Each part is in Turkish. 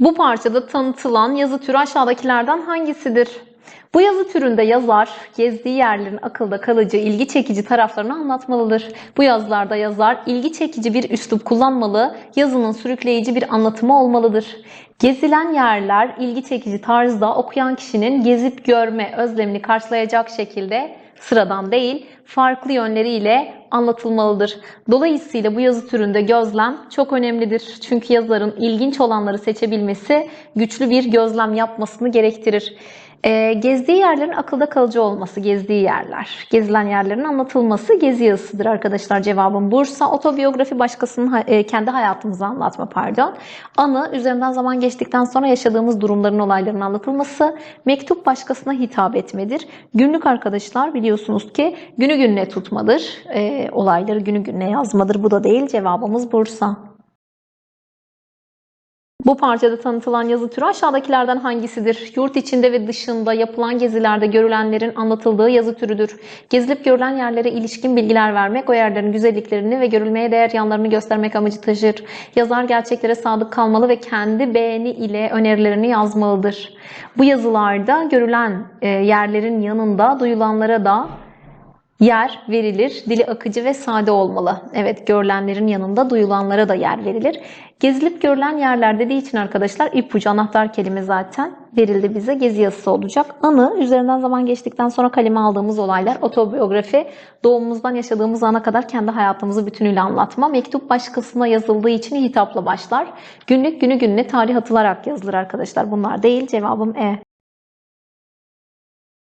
Bu parçada tanıtılan yazı türü aşağıdakilerden hangisidir? Bu yazı türünde yazar gezdiği yerlerin akılda kalıcı, ilgi çekici taraflarını anlatmalıdır. Bu yazılarda yazar ilgi çekici bir üslup kullanmalı, yazının sürükleyici bir anlatımı olmalıdır. Gezilen yerler ilgi çekici tarzda okuyan kişinin gezip görme özlemini karşılayacak şekilde sıradan değil, farklı yönleriyle anlatılmalıdır. Dolayısıyla bu yazı türünde gözlem çok önemlidir. Çünkü yazarın ilginç olanları seçebilmesi güçlü bir gözlem yapmasını gerektirir. Ee, gezdiği yerlerin akılda kalıcı olması, gezdiği yerler, gezilen yerlerin anlatılması gezi yazısıdır arkadaşlar. Cevabım Bursa. Otobiyografi başkasının e, kendi hayatımızı anlatma pardon. Anı üzerinden zaman geçtikten sonra yaşadığımız durumların, olayların anlatılması. Mektup başkasına hitap etmedir. Günlük arkadaşlar biliyorsunuz ki günü gününe tutmadır. Ee, olayları günü gününe yazmadır. Bu da değil. Cevabımız Bursa. Bu parçada tanıtılan yazı türü aşağıdakilerden hangisidir? Yurt içinde ve dışında yapılan gezilerde görülenlerin anlatıldığı yazı türüdür. Gezilip görülen yerlere ilişkin bilgiler vermek, o yerlerin güzelliklerini ve görülmeye değer yanlarını göstermek amacı taşır. Yazar gerçeklere sadık kalmalı ve kendi beğeni ile önerilerini yazmalıdır. Bu yazılarda görülen e, yerlerin yanında duyulanlara da yer verilir. Dili akıcı ve sade olmalı. Evet görülenlerin yanında duyulanlara da yer verilir. Gezilip görülen yerler dediği için arkadaşlar ipucu anahtar kelime zaten verildi bize. Gezi yazısı olacak. Anı üzerinden zaman geçtikten sonra kaleme aldığımız olaylar. Otobiyografi doğumumuzdan yaşadığımız ana kadar kendi hayatımızı bütünüyle anlatma. Mektup başkasına yazıldığı için hitapla başlar. Günlük günü gününe tarih atılarak yazılır arkadaşlar. Bunlar değil. Cevabım E.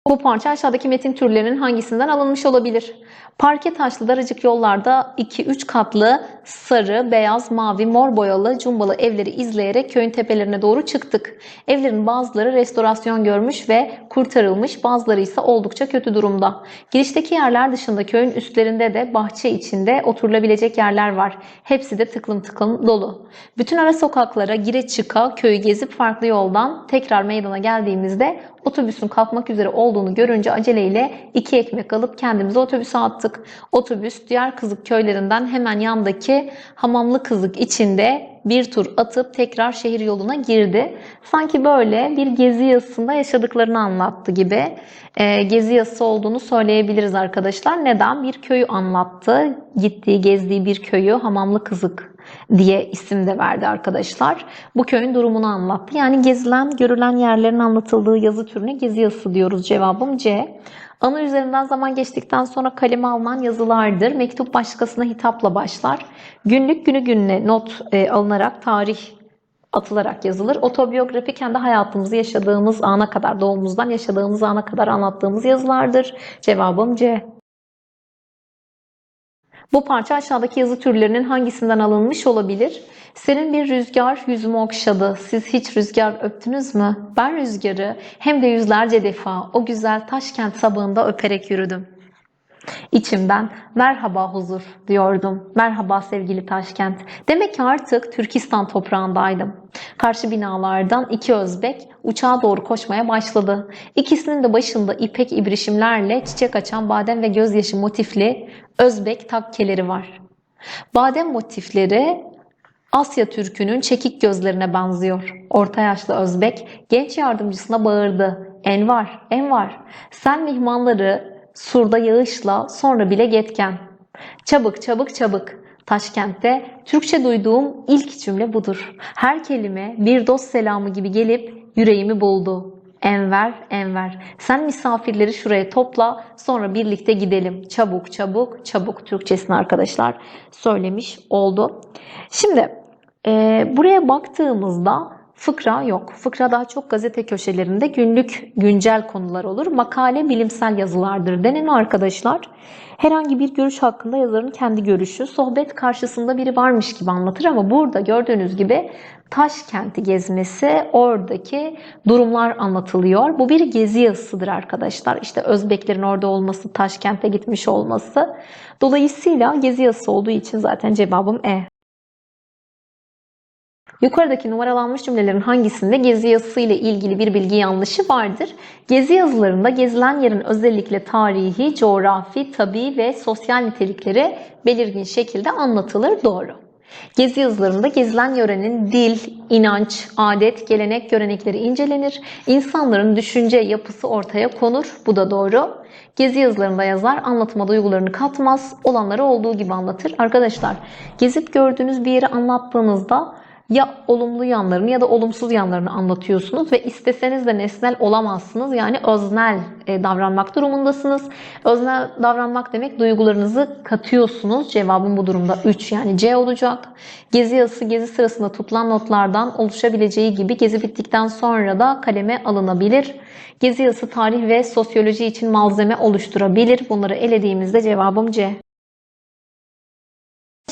Bu parça aşağıdaki metin türlerinin hangisinden alınmış olabilir? Parke taşlı daracık yollarda 2-3 katlı sarı, beyaz, mavi, mor boyalı cumbalı evleri izleyerek köyün tepelerine doğru çıktık. Evlerin bazıları restorasyon görmüş ve kurtarılmış, bazıları ise oldukça kötü durumda. Girişteki yerler dışında köyün üstlerinde de bahçe içinde oturulabilecek yerler var. Hepsi de tıklım tıklım dolu. Bütün ara sokaklara gire çıka köyü gezip farklı yoldan tekrar meydana geldiğimizde otobüsün kalkmak üzere olduğunu görünce aceleyle iki ekmek alıp kendimizi otobüse attık. Otobüs diğer kızık köylerinden hemen yandaki hamamlı kızık içinde bir tur atıp tekrar şehir yoluna girdi. Sanki böyle bir gezi yazısında yaşadıklarını anlattı gibi. Ee, gezi yazısı olduğunu söyleyebiliriz arkadaşlar. Neden? Bir köyü anlattı. Gittiği, gezdiği bir köyü hamamlı kızık diye isim de verdi arkadaşlar. Bu köyün durumunu anlattı. Yani gezilen, görülen yerlerin anlatıldığı yazı türüne gezi yazısı diyoruz. Cevabım C. Anı üzerinden zaman geçtikten sonra kaleme alınan yazılardır. Mektup başkasına hitapla başlar. Günlük günü gününe not e, alınarak tarih atılarak yazılır. Otobiyografi kendi hayatımızı yaşadığımız ana kadar, doğumumuzdan yaşadığımız ana kadar anlattığımız yazılardır. Cevabım C. Bu parça aşağıdaki yazı türlerinin hangisinden alınmış olabilir? Senin bir rüzgar yüzümü okşadı. Siz hiç rüzgar öptünüz mü? Ben rüzgarı hem de yüzlerce defa o güzel Taşkent sabahında öperek yürüdüm. İçimden merhaba huzur diyordum. Merhaba sevgili Taşkent. Demek ki artık Türkistan toprağındaydım. Karşı binalardan iki Özbek uçağa doğru koşmaya başladı. İkisinin de başında ipek ibrişimlerle çiçek açan badem ve gözyaşı motifli Özbek takkeleri var. Badem motifleri Asya Türk'ünün çekik gözlerine benziyor. Orta yaşlı Özbek genç yardımcısına bağırdı. Envar, Envar, sen mihmanları surda yağışla sonra bile getken. Çabuk, çabuk, çabuk. Taşkent'te Türkçe duyduğum ilk cümle budur. Her kelime bir dost selamı gibi gelip yüreğimi buldu. Enver, Enver. Sen misafirleri şuraya topla, sonra birlikte gidelim. Çabuk, çabuk, çabuk. Türkçesini arkadaşlar söylemiş oldu. Şimdi e, buraya baktığımızda fıkra yok. Fıkra daha çok gazete köşelerinde günlük güncel konular olur. Makale bilimsel yazılardır denir arkadaşlar. Herhangi bir görüş hakkında yazarın kendi görüşü, sohbet karşısında biri varmış gibi anlatır ama burada gördüğünüz gibi Taşkent'i gezmesi, oradaki durumlar anlatılıyor. Bu bir gezi yazısıdır arkadaşlar. İşte Özbeklerin orada olması, Taşkent'e gitmiş olması. Dolayısıyla gezi yazısı olduğu için zaten cevabım E. Yukarıdaki numaralanmış cümlelerin hangisinde gezi yazısı ile ilgili bir bilgi yanlışı vardır? Gezi yazılarında gezilen yerin özellikle tarihi, coğrafi, tabi ve sosyal nitelikleri belirgin şekilde anlatılır. Doğru. Gezi yazılarında gezilen yörenin dil, inanç, adet, gelenek, görenekleri incelenir. İnsanların düşünce yapısı ortaya konur. Bu da doğru. Gezi yazılarında yazar, anlatıma duygularını katmaz, olanları olduğu gibi anlatır. Arkadaşlar, gezip gördüğünüz bir yeri anlattığınızda ya olumlu yanlarını ya da olumsuz yanlarını anlatıyorsunuz ve isteseniz de nesnel olamazsınız. Yani öznel e, davranmak durumundasınız. Öznel davranmak demek duygularınızı katıyorsunuz. Cevabım bu durumda 3 yani C olacak. Gezi yazısı gezi sırasında tutulan notlardan oluşabileceği gibi gezi bittikten sonra da kaleme alınabilir. Gezi yazısı tarih ve sosyoloji için malzeme oluşturabilir. Bunları elediğimizde cevabım C.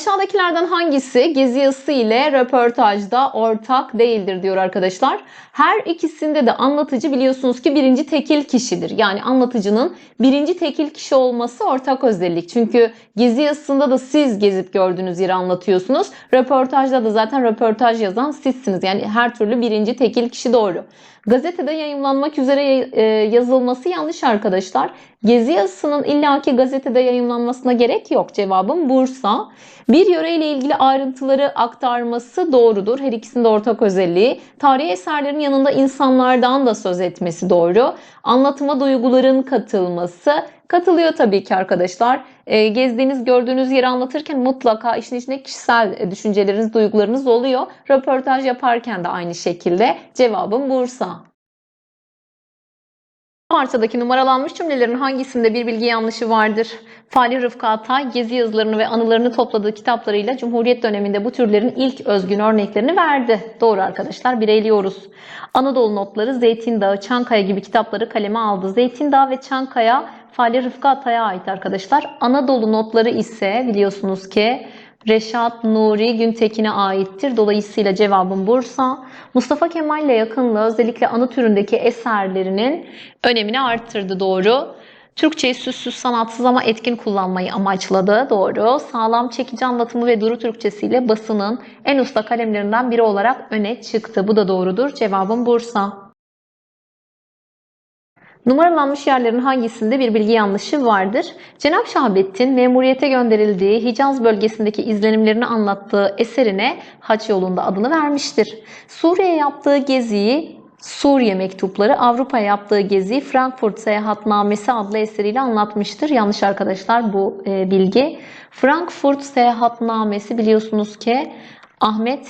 Aşağıdakilerden hangisi gezi yazısı ile röportajda ortak değildir diyor arkadaşlar. Her ikisinde de anlatıcı biliyorsunuz ki birinci tekil kişidir. Yani anlatıcının birinci tekil kişi olması ortak özellik. Çünkü gezi yazısında da siz gezip gördüğünüz yeri anlatıyorsunuz. Röportajda da zaten röportaj yazan sizsiniz. Yani her türlü birinci tekil kişi doğru. Gazetede yayımlanmak üzere e, yazılması yanlış arkadaşlar. Gezi yazısının illaki gazetede yayımlanmasına gerek yok. Cevabım Bursa. Bir yöreyle ilgili ayrıntıları aktarması doğrudur. Her ikisinin de ortak özelliği. Tarihi eserlerin yanında insanlardan da söz etmesi doğru. Anlatıma duyguların katılması. Katılıyor tabii ki arkadaşlar. E, gezdiğiniz, gördüğünüz yeri anlatırken mutlaka işin içinde kişisel e, düşünceleriniz, duygularınız oluyor. Röportaj yaparken de aynı şekilde. Cevabım Bursa. Parçadaki numaralanmış cümlelerin hangisinde bir bilgi yanlışı vardır? Fali Rıfkı Atay gezi yazılarını ve anılarını topladığı kitaplarıyla Cumhuriyet döneminde bu türlerin ilk özgün örneklerini verdi. Doğru arkadaşlar bireyliyoruz. Anadolu Notları, Zeytin Dağı, Çankaya gibi kitapları kaleme aldı. Zeytin Dağı ve Çankaya Fali Rıfkı Atay'a ait arkadaşlar. Anadolu Notları ise biliyorsunuz ki Reşat Nuri Güntekin'e aittir. Dolayısıyla cevabım Bursa. Mustafa Kemal ile yakınlığı özellikle anı türündeki eserlerinin önemini arttırdı. Doğru. Türkçeyi süssüz, sanatsız ama etkin kullanmayı amaçladı. Doğru. Sağlam, çekici anlatımı ve duru Türkçesiyle basının en usta kalemlerinden biri olarak öne çıktı. Bu da doğrudur. Cevabım Bursa. Numaralanmış yerlerin hangisinde bir bilgi yanlışı vardır? Cenab-ı Şahabettin memuriyete gönderildiği Hicaz bölgesindeki izlenimlerini anlattığı eserine Haç yolunda adını vermiştir. Suriye yaptığı geziyi Suriye mektupları, Avrupa'ya yaptığı geziyi Frankfurt Seyahatnamesi adlı eseriyle anlatmıştır. Yanlış arkadaşlar bu e, bilgi. Frankfurt Seyahatnamesi biliyorsunuz ki Ahmet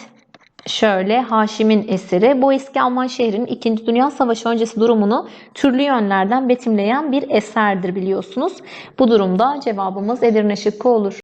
Şöyle Haşim'in eseri bu eski Alman şehrinin 2. Dünya Savaşı öncesi durumunu türlü yönlerden betimleyen bir eserdir biliyorsunuz. Bu durumda cevabımız Edirne şıkkı olur.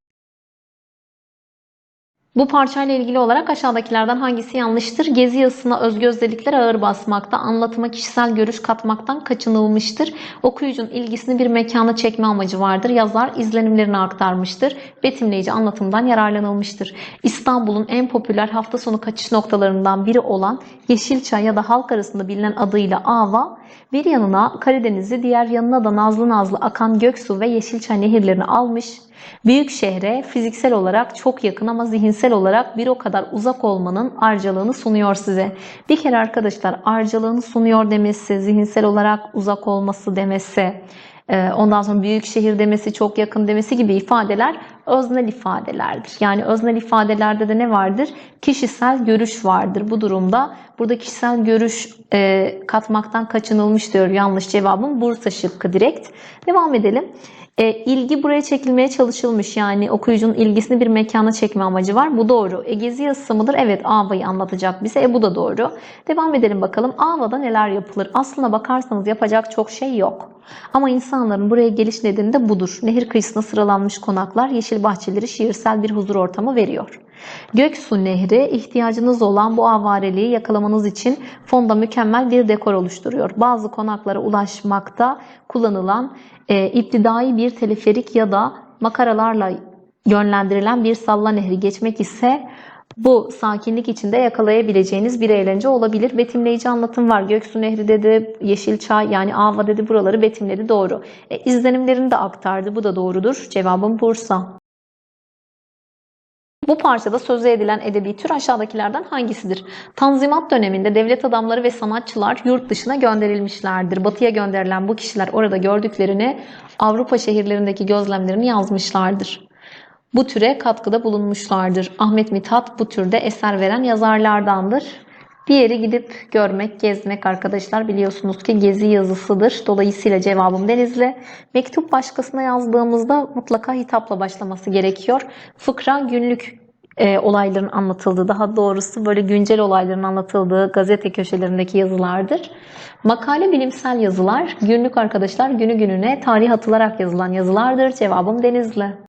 Bu parçayla ilgili olarak aşağıdakilerden hangisi yanlıştır? Gezi yazısına özgü ağır basmakta, anlatıma kişisel görüş katmaktan kaçınılmıştır. Okuyucunun ilgisini bir mekana çekme amacı vardır. Yazar izlenimlerini aktarmıştır. Betimleyici anlatımdan yararlanılmıştır. İstanbul'un en popüler hafta sonu kaçış noktalarından biri olan Yeşilçay ya da halk arasında bilinen adıyla Ava, bir yanına Karadeniz'i, diğer yanına da nazlı nazlı akan Göksu ve Yeşilçay nehirlerini almış. Büyük şehre fiziksel olarak çok yakın ama zihinsel olarak bir o kadar uzak olmanın arcalığını sunuyor size. Bir kere arkadaşlar arcalığını sunuyor demesi, zihinsel olarak uzak olması demesi, e, ondan sonra büyük şehir demesi, çok yakın demesi gibi ifadeler öznel ifadelerdir. Yani öznel ifadelerde de ne vardır? Kişisel görüş vardır. Bu durumda burada kişisel görüş e, katmaktan kaçınılmış diyor. Yanlış cevabım Bursa şıkkı direkt. Devam edelim. E, ilgi buraya çekilmeye çalışılmış. Yani okuyucunun ilgisini bir mekana çekme amacı var. Bu doğru. E, gezi yazısı mıdır? Evet Ava'yı anlatacak bize. E, bu da doğru. Devam edelim bakalım. Ava'da neler yapılır? Aslına bakarsanız yapacak çok şey yok. Ama insanların buraya geliş nedeni de budur. Nehir kıyısına sıralanmış konaklar yeşil bahçeleri şiirsel bir huzur ortamı veriyor. Göksu Nehri ihtiyacınız olan bu avareliği yakalamanız için fonda mükemmel bir dekor oluşturuyor. Bazı konaklara ulaşmakta kullanılan e, iptidai bir teleferik ya da makaralarla yönlendirilen bir salla nehri geçmek ise bu sakinlik içinde yakalayabileceğiniz bir eğlence olabilir. Betimleyici anlatım var. Göksu Nehri dedi, Yeşilçay yani Ava dedi buraları betimledi doğru. E, izlenimlerini de aktardı. Bu da doğrudur. Cevabım Bursa. Bu parçada sözü edilen edebi tür aşağıdakilerden hangisidir? Tanzimat döneminde devlet adamları ve sanatçılar yurt dışına gönderilmişlerdir. Batıya gönderilen bu kişiler orada gördüklerini Avrupa şehirlerindeki gözlemlerini yazmışlardır. bu türe katkıda bulunmuşlardır. Ahmet Mithat bu türde eser veren yazarlardandır. Bir yeri gidip görmek, gezmek arkadaşlar biliyorsunuz ki gezi yazısıdır. Dolayısıyla cevabım Denizli. Mektup başkasına yazdığımızda mutlaka hitapla başlaması gerekiyor. Fıkra günlük e, olayların anlatıldığı, daha doğrusu böyle güncel olayların anlatıldığı gazete köşelerindeki yazılardır. Makale bilimsel yazılar, günlük arkadaşlar günü gününe tarih atılarak yazılan yazılardır. Cevabım Denizli.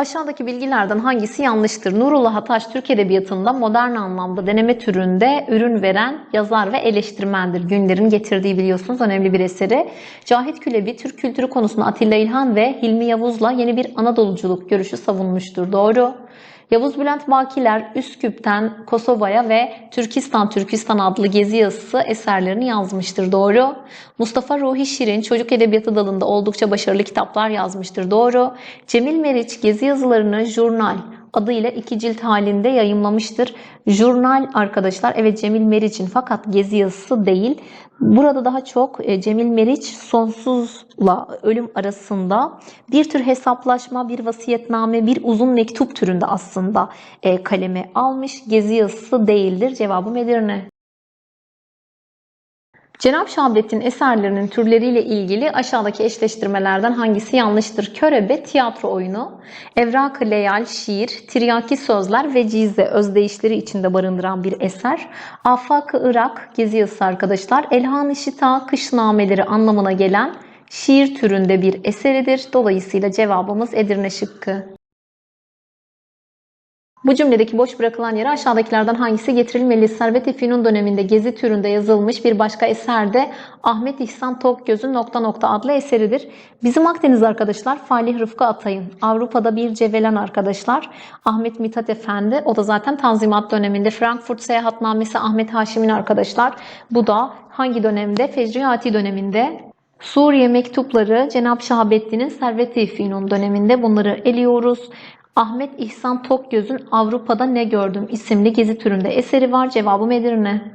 Aşağıdaki bilgilerden hangisi yanlıştır? Nurullah Ataş Türk Edebiyatı'nda modern anlamda deneme türünde ürün veren yazar ve eleştirmendir. Günlerin getirdiği biliyorsunuz önemli bir eseri. Cahit Külebi Türk kültürü konusunda Atilla İlhan ve Hilmi Yavuz'la yeni bir Anadoluculuk görüşü savunmuştur. Doğru. Yavuz Bülent Bakiler Üsküp'ten Kosova'ya ve Türkistan Türkistan adlı gezi yazısı eserlerini yazmıştır. Doğru. Mustafa Ruhi Şirin çocuk edebiyatı dalında oldukça başarılı kitaplar yazmıştır. Doğru. Cemil Meriç gezi yazılarını jurnal adıyla iki cilt halinde yayımlamıştır. Jurnal arkadaşlar evet Cemil Meriç'in fakat gezi yazısı değil. Burada daha çok e, Cemil Meriç sonsuzla ölüm arasında bir tür hesaplaşma, bir vasiyetname, bir uzun mektup türünde aslında e, kaleme almış. Gezi yazısı değildir. Cevabım Edirne. Cenab Şahabettin eserlerinin türleriyle ilgili aşağıdaki eşleştirmelerden hangisi yanlıştır? Körebe tiyatro oyunu, Evrak-ı Leyal şiir, tiryaki sözler ve cize özdeyişleri içinde barındıran bir eser. Afak-ı Irak gezi yazısı arkadaşlar. Elhan-ı Şita kışnameleri anlamına gelen şiir türünde bir eseridir. Dolayısıyla cevabımız Edirne şıkkı. Bu cümledeki boş bırakılan yere aşağıdakilerden hangisi getirilmeli? Servet-i Fünun döneminde gezi türünde yazılmış bir başka eser de Ahmet İhsan Tokgöz'ün Nokta Nokta adlı eseridir. Bizim Akdeniz arkadaşlar Falih Rıfkı Atay'ın. Avrupa'da bir cevelen arkadaşlar. Ahmet Mithat Efendi. O da zaten Tanzimat döneminde. Frankfurt Seyahatnamesi Ahmet Haşim'in arkadaşlar. Bu da hangi dönemde? Fecriati döneminde. Suriye mektupları Cenab-ı Şahabettin'in Servet-i Fünun döneminde bunları eliyoruz. Ahmet İhsan Tokgöz'ün Avrupa'da Ne Gördüm isimli gezi türünde eseri var. Cevabım Edirne.